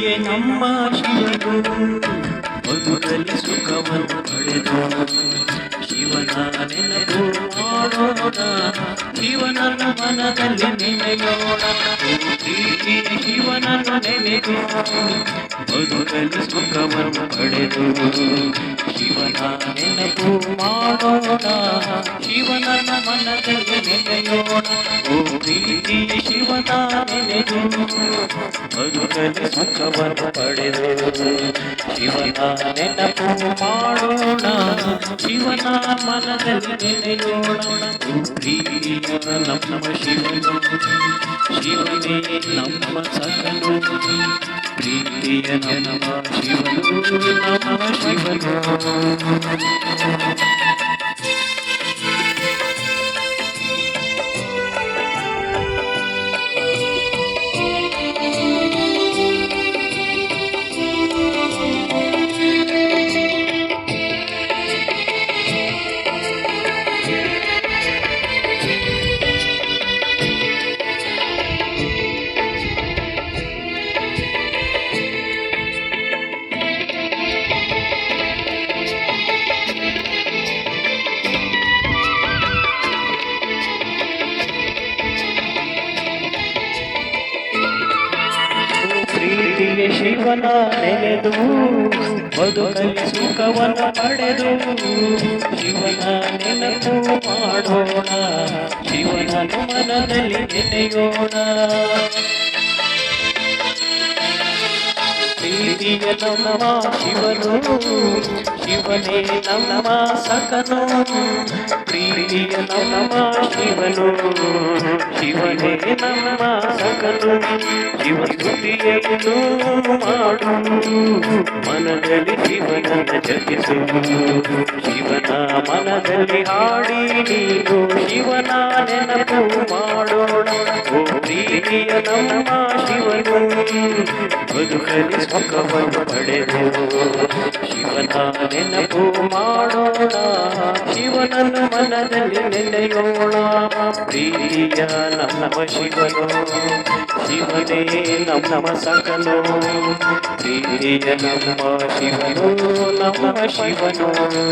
ನಮ್ಮ ಶಿವನು. ಬದುಕಲಿ ಸುಖವನ್ನು ಪಡೆದು ಶಿವನ ನೆನಪು ಮಾಡೋಣ. ಶಿವನನ್ನು ಮನದಲ್ಲಿ ನೆನೆಯೋಣ. ಪ್ರೀತಿ ಶಿವನನ್ನು ನೆನೆದು ಬದುಕಲಿ ಸುಖವನ್ನು ಪಡೆದು ಶಿವನ ನೆನಪು ಮಾಡೋಣ. ಶಿವನನ್ನು ಮನದಲ್ಲಿ ನೆನೆಯೋಣ. ಓ ಪ್ರೀತಿ ಶಿವನ ಬದುಕಲಿ ಸುಖವನ್ನು ಪಡೆದು ಶಿವನ ನೆನಪು ಮಾಡೋಣ. ಶಿವನ ಮನದಲ್ಲಿ ನೆನೆಯೋಣ ನಮ್ಮ ಶಿವನು. ಶಿವನೇ ನಮ್ಮ ಸಕಲು. ಪ್ರೀತಿಯ ನಮ್ಮ ಶಿವನು. ನಮ್ಮ ಶಿವನು. ಪ್ರೀತಿಗೆ ಶಿವನ ನೆನೆದು ಬದುಕಲಿ ಸುಖವನ ಪಡೆದು ಶಿವನ ನೆನಪು ಮಾಡೋಣ ಶಿವನ ಮನದಲ್ಲಿ ನೆನೆಯೋಣ. ಪ್ರೀತಿಯ ನಮ್ಮ ಶಿವನು ಶಿವನೇ ನಮ್ಮ ಸಕನು ಪ್ರೀತಿಯ ನಮ್ಮ ಶಿವನು ಶಿವನೇ ನಮ್ಮ ಸಕನು ಶಿವ ಸ್ತುತಿಯನ್ನು ಮಾಡು ಮನದಲ್ಲಿ ಶಿವನನ್ನು ಜಪಿಸು ಶಿವನ ಮನದಲ್ಲಿ ಹಾಡಿ ನೀನು ಶಿವನ ನೆನಪು ಮಾಡೋಣ ಓ ಪ್ರೀತಿಯ ನಮ್ಮ ಶಿವನು ಬದುಕಲಿ ಸುಖವನ್ನು ಪಡೆದೆವು ಶಿವನ ನೆನಪು ಮಾಡೋಣ. ಶಿವನನ್ನು ಮನದಲ್ಲಿ ನೆನೆಯೋಣ ಪ್ರೀತಿಯ ನಮ್ಮ ಶಿವನು, ಶಿವನೇ ನಮ್ಮ ಸಕಲು. ಪ್ರೀತಿಯ ನಮ್ಮ ಶಿವನು ನಮ್ಮ ಶಿವನು.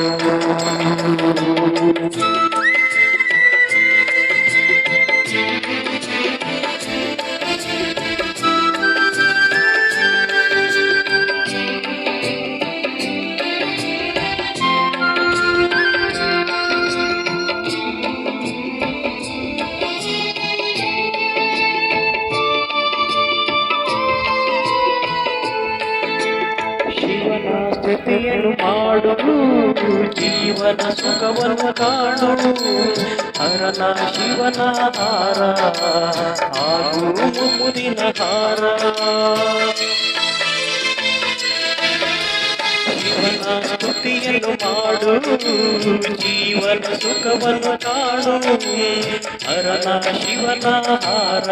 ಶಿವನ ಮಾಡುವು ಮಾಡು ಜೀವನ ಸುಖವನ್ನು ಕಾಣು ಹರನ ಶಿವನ ಹಾರ ಹಾಗೂ ಮುದಿನ ಹಾರ. ಶಿವನ ಸ್ತುತಿಯನ್ನು ಮಾಡು, ಜೀವನ ಸುಖವನ್ನು ಕಾಣು ಹರನ ಶಿವನ ಹಾರ,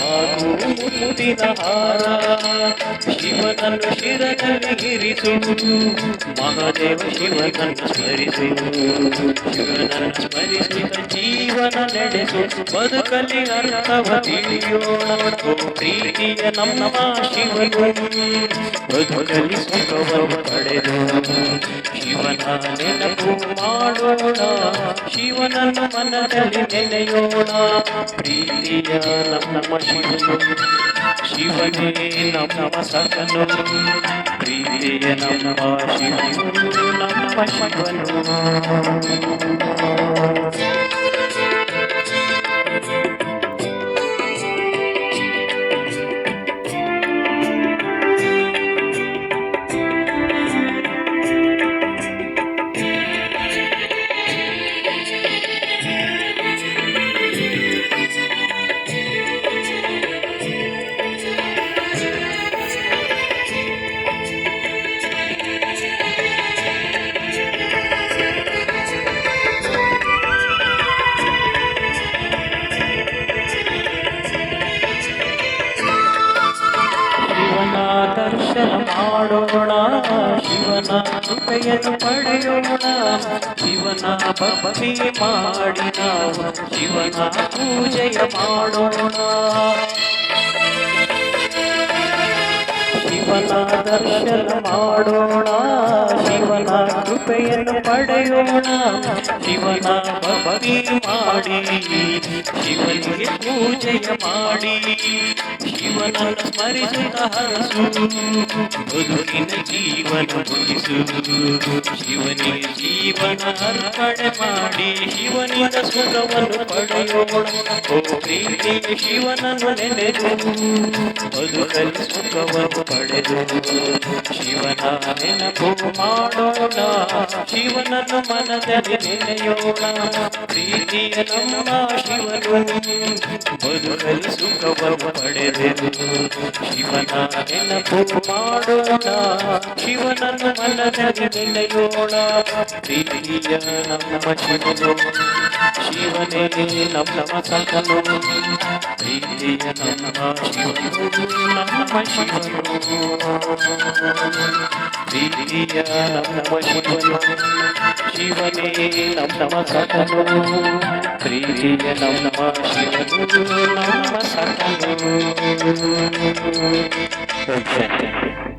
ಹಾಗೂ ಮುದಿನ ಹಾರ. ಶಿವನನ್ನು ಶಿರದಲ್ಲಿ ಗಿರಿಸು ಮಹಾದೇವ ಶಿವನನ್ನು ಸ್ಮರಿಸು. ಶಿವನನ್ನು ಸ್ಮರಿಸುತ್ತ ಜೀವನ ನಡೆಸು ಬದುಕಲಿ ಅರ್ಥವ ತಿಳಿಯೋಣ ಪ್ರೀತಿಯ ನಮ್ಮ ಶಿವನು. ಬದುಕಲಿ ಸುಖವನ್ನು ಪಡೆದು ಶಿವನ ನೆನಪು ಮಾಡೋಣ, ಶಿವನನ್ನು ಮನದಲ್ಲಿ ನೆನೆಯೋಣ. ಪ್ರೀತಿಯ ನಮ್ಮ ಶಿವನು ಶಿವನೇ ನಮ್ಮ ಸಕನು ಪ್ರೀತಿಯ ನಮ್ಮ ಶಿವನು ನಮ್ಮ ಶಿವನು. ಕೃಪೆಯನ್ನು ಪಡೆಯೋಣ ಶಿವನ ಭಕ್ತಿ ಮಾಡಿ ನಾವು ಶಿವನ ಪೂಜೆಯ ಮಾಡೋಣ. ಶಿವನ ದರ್ಶನ ಮಾಡೋಣ ಶಿವನ ಕೃಪೆಯನ್ನು ಪಡೆಯೋಣ. ಶಿವನ ಭಕ್ತಿ ಮಾಡಿ, ಶಿವನಿಗೆ ಪೂಜೆಯ ಮಾಡಿ. ಶಿವನ ಸ್ಮರಿಸುತ್ತ ಹರಸು, ಬದುಕಿನ ಜೀವನ ಮುಗಿಸು. ಶಿವನಿಗೆ ಜೀವನ ಅರ್ಪಣೆ ಮಾಡಿ, ಶಿವನಿಂದ ಸುಖವನ್ನು ಪಡೆಯೋಣ. ಓ ಪ್ರೀತಿ ಶಿವನನ್ನು ನೆನೆದು, ಬದುಕಲ್ಲಿ ಸುಖವನ್ನು ಪಡೆದು. ಶಿವನ ನೆನಪು ಮಾಡೋಣ. ಶಿವನನ್ನು ಮನದಲ್ಲಿ ನೆನೆಯೋಣ. ಪ್ರೀತಿಯ ನಮ್ಮ ಶಿವನು ಬದುಕಲಿ ಸುಖವ ಪಡೆದೆನು. ಶಿವನ ನೆನಪು ಮಾಡೋಣ, ಶಿವನನ್ನು ಮನದಲ್ಲಿ ನೆನೆಯೋಣ. ಪ್ರೀತಿಯ ನಮ್ಮ ಶಿವನು ಶಿವನೇ ನಮ್ಮ ಸಕಲು ಪ್ರೀತಿಯ ನಮ್ಮ ಶಿವನು ನಮ್ಮ ಶಿವನು ಪ್ರೀತಿಯ ನಮ್ಮ ಶಿವನು ಶಿವನೇ ನಮ್ಮ ಸಕಲು ಪ್ರೀತಿಯ ನಮ್ಮ ಶಿವನು ನಮ್ಮ ಸಕಲು ಓಂ ಶಾಂತಿ